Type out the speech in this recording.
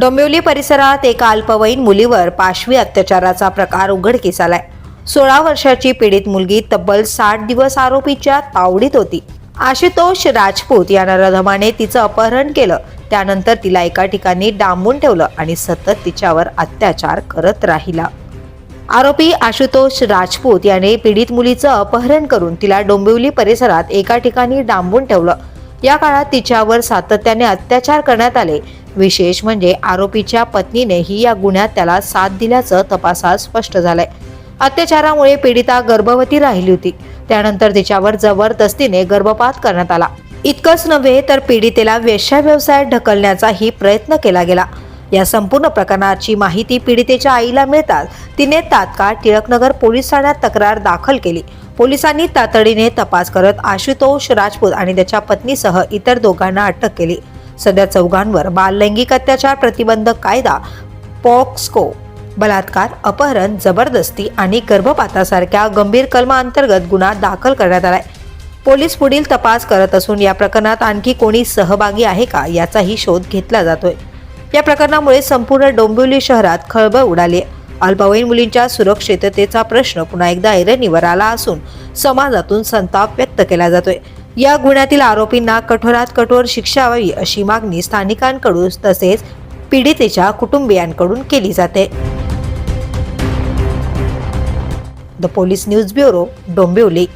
डोंबिवली परिसरात एका अल्पवयीन मुलीवर पाशवी अत्याचाराचा प्रकार उघडकीस आलाय. सोळा वर्षाची पीडित मुलगी तब्बल साठ दिवस आरोपीच्या तावडीत होती. आशुतोष राजपूत या नरधमाने तिचं अपहरण केलं. त्यानंतर तिला एका ठिकाणी डांबून ठेवलं आणि सतत तिच्यावर अत्याचार करत राहिला. आरोपी आशुतोष राजपूत याने पीडित मुलीचं अपहरण करून तिला डोंबिवली परिसरात एका ठिकाणी डांबून ठेवलं. या काळात तिच्यावर सातत्याने अत्याचार करण्यात आले. विशेष म्हणजे आरोपीच्या पत्नीनेही या गुन्ह्यात त्याला साथ दिल्याचं तपासात स्पष्ट झालंय. अत्याचारामुळे पीडिता गर्भवती राहिली होती. त्यानंतर तिच्यावर जबरदस्तीने गर्भपात करण्यात आला. इतकंच नव्हे तर पीडितेला वेश्या व्यवसायात ढकलण्याचाही प्रयत्न केला गेला. या संपूर्ण प्रकरणाची माहिती पीडितेच्या आईला मिळताच तिने तात्काळ टिळकनगर पोलीस ठाण्यात तक्रार दाखल केली. पोलिसांनी तातडीने तपास करत आशुतोष राजपूत आणि त्याच्या पत्नीसह इतर दोघांना अटक केली. सध्या चौघांवर बाल लैंगिक अत्याचार प्रतिबंधक कायदा पॉक्सको बलात्कार अपहरण जबरदस्ती आणि गर्भपातासारख्या गंभीर कलमांतर्गत गुन्हा दाखल करण्यात आलाय. पोलीस पुढील तपास करत असून या प्रकरणात आणखी कोणी सहभागी आहे का याचाही शोध घेतला जातोय. या प्रकरणामुळे संपूर्ण डोंबिवली शहरात खळबळ उडाली अल्पवयीन मुलींच्या सुरक्षिततेचा प्रश्न पुन्हा एकदा ऐरणीवर आला असून समाजातून संताप व्यक्त केला जातोय. या गुन्ह्यातील आरोपींना कठोरात कठोर शिक्षा व्हावी अशी मागणी स्थानिकांकडून तसेच पीडितेच्या कुटुंबियांकडून केली जाते. The police news bureau Dombivli